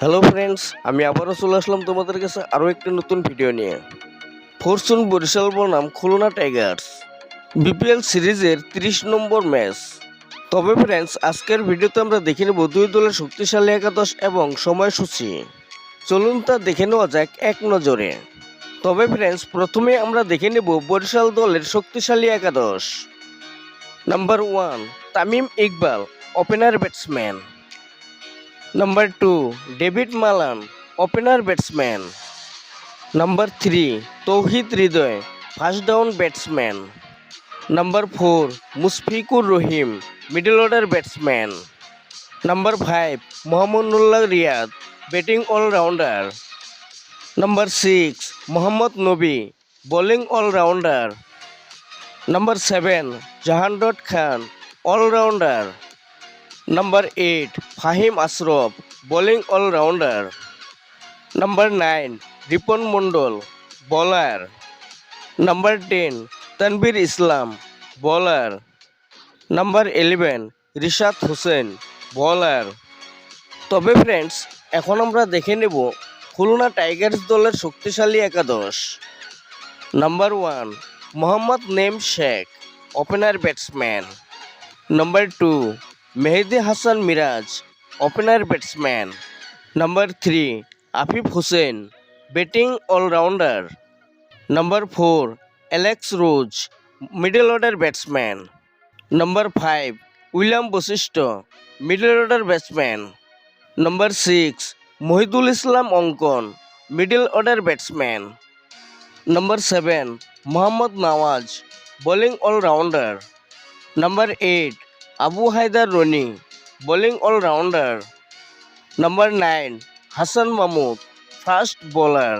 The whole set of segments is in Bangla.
হ্যালো ফ্রেন্ডস আমি আবারও চলে আসলাম তোমাদের কাছে আরও একটি নতুন ভিডিও নিয়ে। ফরচুন বরিশাল বনাম খুলনা টাইগার্স বিপিএল সিরিজের তিরিশ নম্বর ম্যাচ তবে ফ্রেন্ডস আজকের ভিডিওতে আমরা দেখে নেব দুই দলের শক্তিশালী একাদশ এবং সময়সূচি। চলুন তা দেখে নেওয়া যাক এক নজরে। তবে ফ্রেন্ডস প্রথমে আমরা দেখে নেব বরিশাল দলের শক্তিশালী একাদশ। Number one Tamim Iqbal opener batsman number two David Malan opener batsman number three Towhid Hridoy first down batsman number four Mushfiqur Rahim middle order batsman number five Mahmudullah Riyad batting allrounder number six Mohammad Nabi bowling allrounder number seven Jahandad Khan allrounder number eight Faheem Ashraf bowling allrounder number nine Ripon Mondal bowler number ten Tanvir ইসলাম বলার নাম্বার ইলেভেন রিশাদ হোসেন বলার তবে ফ্রেন্ডস এখন আমরা দেখে নেব খুলনা টাইগার্স দলের শক্তিশালী একাদশ। Number one Mohammad Naim Sheikh opener batsman number two Mehedi Hasan Miraz opener batsman number three Afif Hossain batting allrounder number four Alex Ross middle order batsman number five William Bosisto middle order batsman number six Mohidul Islam Ankon middle order batsman number seven Mohammad Nawaz bowling allrounder number eight Abu Hider Rony bowling allrounder number nine Hasan Mahmud fast bowler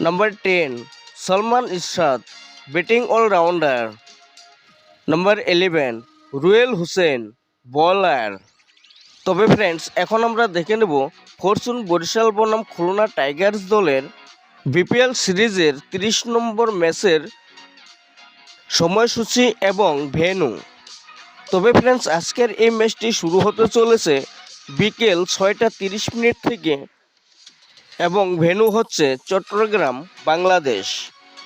number ten Salman Irshad batting allrounder number eleven Ruyel Hossain bowler তবে ফ্রেন্ডস এখন আমরা দেখে নেব ফরচুন বরিশাল বনাম খুলনা টাইগার্স দলের বিপিএল সিরিজের তিরিশ নম্বর ম্যাচের সময়সূচি এবং ভেন্যু। তবে ফ্রেন্ডস আজকের এই ম্যাচটি শুরু হতে চলেছে বিকেল ছয়টা তিরিশ মিনিট থেকে এবং ভেনু হচ্ছে চট্টগ্রাম, বাংলাদেশ।